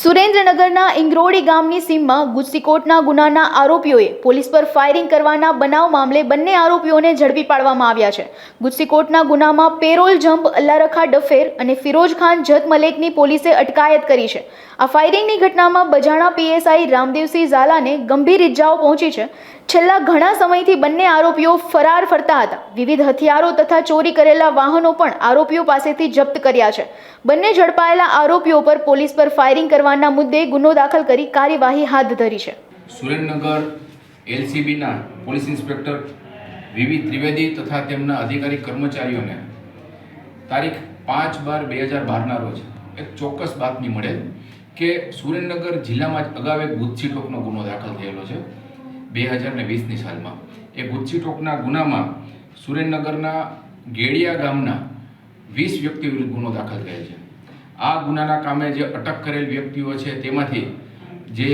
સુરેન્દ્રનગરના ઇંગ્રોડી ગામની સીમમાં ગુસ્સીકોટના ગુનાના આરોપીઓએ પોલીસ પર ફાયરિંગ કરવાના બનાવ મામલે બંને આરોપીઓને ઝડપી પાડવામાં આવ્યા છે. ગુસ્સીકોટના ગુનામાં પેરોલ જમ્પ અલ્લારખા ડફેર અને ફિરોજ ખાન જત મલેકની પોલીસે અટકાયત કરી છે. આ ફાયરિંગની ઘટનામાં બજાણા પીએસઆઈ રામદેવસિંહ ઝાલાને ગંભીર ઇજાઓ પહોંચી છે. છેલ્લા ઘણા સમયથી બંને આરોપીઓ ફરાર ફરતા હતા. વિવિધ હથિયારો તથા ચોરી કરેલા વાહનો પણ આરોપીઓ પાસેથી જપ્ત કર્યા છે. બંને ઝડપાયેલા આરોપીઓ પર પોલીસ પર ફાયરિંગ કરવાના મુદ્દે ગુનો દાખલ કરી કાર્યવાહી હાથ ધરી છે. સુરેન્દ્રનગર એલસીબીના પોલીસ ઇન્સ્પેક્ટર વિવિધ ત્રિવેદી તથા તેમના અધિકારી કર્મચારીઓને તારીખ પાંચ બાર બે હજાર બારના રોજ એક ચોક્કસ બાતમી મળેલ કે સુરેન્દ્રનગર જિલ્લામાં જ અગાઉ એક ગુજસી ટોકનો ગુનો દાખલ થયેલો છે, બે હજાર ને વીસની સાલમાં. એ ગુજસી ટોકના ગુનામાં સુરેન્દ્રનગરના ગેડિયા ગામના વીસ વ્યક્તિ વિરુદ્ધ ગુનો દાખલ થયેલ છે. આ ગુનાના કામે જે અટક કરેલ વ્યક્તિઓ છે, તેમાંથી જે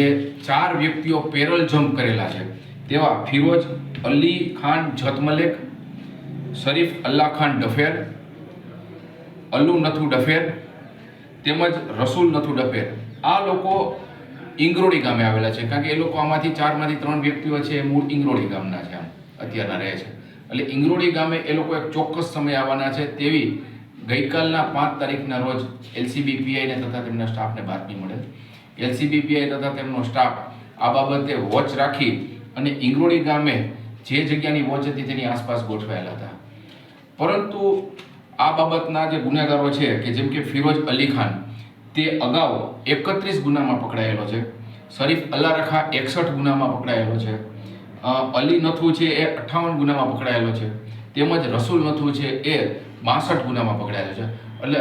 ચાર વ્યક્તિઓ પેરલ જમ્પ કરેલા છે, તેવા ફિરોજ અલી ખાન જતમલેક, શરીફ અલ્લા ખાન ડફેર અલ્લુ નથુ ડફેર તેમજ રસૂલ નથુ ડફેર આ લોકો ઇંગરોડી ગામે આવેલા છે. કારણ કે એ લોકો આમાંથી ચારમાંથી ત્રણ વ્યક્તિઓ છે, એ મૂળ ઇંગ્રોડી ગામના છે આમ, અત્યારના રહે છે. એટલે ઇંગરોડી ગામે એ લોકો એક ચોક્કસ સમય આવવાના છે તેવી ગઈકાલના પાંચ તારીખના રોજ એલસીબીપીઆઈને તથા તેમના સ્ટાફને બાતમી મળેલ. એલસીબીપીઆઈ તથા તેમનો સ્ટાફ આ બાબતે વોચ રાખી અને ઇંગરોડી ગામે જે જગ્યાની વોચ હતી તેની આસપાસ ગોઠવાયેલા હતા. પરંતુ આ બાબતના જે ગુનેગારો છે, કે જેમ કે ફિરોજ અલી ખાન તે અગાઉ એકત્રીસ ગુનામાં પકડાયેલો છે. શરીફ અલ્લારખા એકસઠ ગુનામાં પકડાયેલો છે. અલી નથુ છે એ અઠ્ઠાવન ગુનામાં પકડાયેલો છે. તેમજ રસૂલ નથુ છે એ બાસઠ ગુનામાં પકડાયેલો છે. એટલે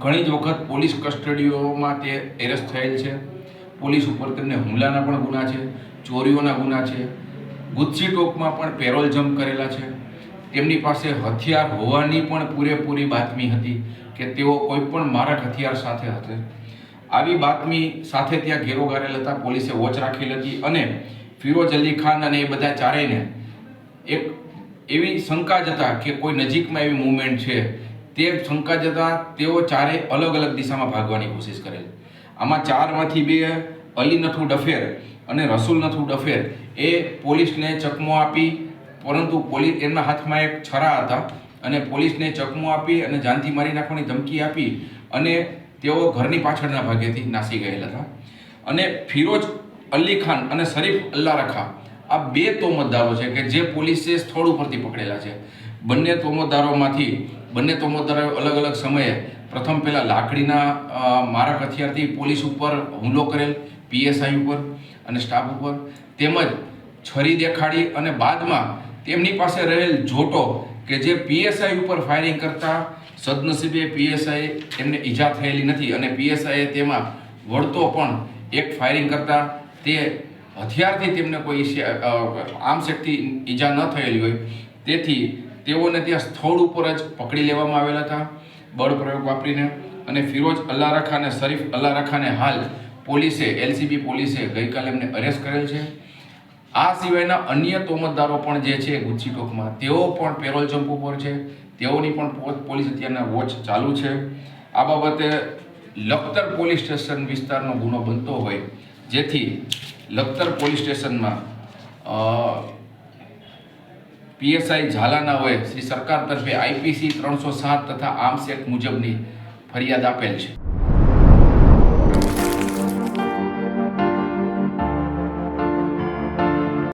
ઘણી જ વખત પોલીસ કસ્ટડીઓમાં તે એરેસ્ટ થયેલ છે. પોલીસ ઉપર તેમને હુમલાના પણ ગુના છે, ચોરીઓના ગુના છે. ગુજસી ટોકમાં પણ પેરોલ જમ્પ કરેલા છે. તેમની પાસે હથિયાર હોવાની પણ પૂરેપૂરી બાતમી હતી કે તેઓ કોઈ પણ મારક હથિયાર સાથે હશે આવી બાતમી સાથે ત્યાં ઘેરો ગારેલ હતા, પોલીસે વોચ રાખેલી હતી અને ફિરોજ અલી ખાન અને એ બધા ચારેયને એક એવી શંકા જતા કે કોઈ નજીકમાં એવી મૂવમેન્ટ છે. તે શંકા જતા તેઓ ચારે અલગ અલગ દિશામાં ભાગવાની કોશિશ કરેલ. આમાં ચારમાંથી બે અલી નથુ ડફેર અને રસૂલ નથુ ડફેર એ પોલીસને ચકમો આપી પરંતુ પોલીસ એમના હાથમાં એક છરા હતા અને પોલીસને ચકમો આપી અને જાનથી મારી નાખવાની ધમકી આપી અને તેઓ ઘરની પાછળના ભાગેથી નાસી ગયેલા હતા. અને ફિરોજ અલી ખાન અને શરીફ અલ્લારખા આ બે તોમતદારો છે કે જે પોલીસે સ્થળ ઉપરથી પકડેલા છે. બંને તોમતદારોમાંથી, બંને તોમતદારો અલગ અલગ સમયે પ્રથમ પહેલાં લાકડીના મારક હથિયારથી પોલીસ ઉપર હુમલો કરેલ, પીએસઆઈ ઉપર અને સ્ટાફ ઉપર તેમજ છરી દેખાડી અને બાદમાં તેમની પાસે રહેલ જોટો કે જે પીએસઆઈ ઉપર ફાયરિંગ કરતા સદનસીબે પીએસઆઈ એમને ઈજા થયેલી નથી અને પીએસઆઈએ તેમાં વળતો પણ એક ફાયરિંગ કરતા તે હથિયારથી તેમને કોઈ અ, ઈજા ન થયેલી હોય. તેથી તેઓને ત્યાં સ્થળ ઉપર જ પકડી લેવામાં આવેલા હતા બળ પ્રયોગ વાપરીને. અને ફિરોજ અલ્લા રખા અને શરીફ અલ્લા રખાને હાલ પોલીસે એલસીબી પોલીસે ગઈકાલે એમને અરેસ્ટ કરેલ છે. આ સિવાયના અન્ય તોમતદારો પણ જે છે ગુચ્છી ટોકમાં તેઓ પણ પેરોલ જમ્પ ઉપર છે. તેઓની પણ પોલીસ અત્યારના વોચ ચાલુ છે. આ બાબતે લખતર પોલીસ સ્ટેશન વિસ્તારનો ગુનો બનતો હોય, જેથી લખતર પોલીસ સ્ટેશનમાં પીએસઆઈ ઝાલાના હોય, શ્રી સરકાર તરફે આઈપીસી ત્રણસો સાત તથા આર્મ્સ એક્ટ મુજબની ફરિયાદ આપેલ છે.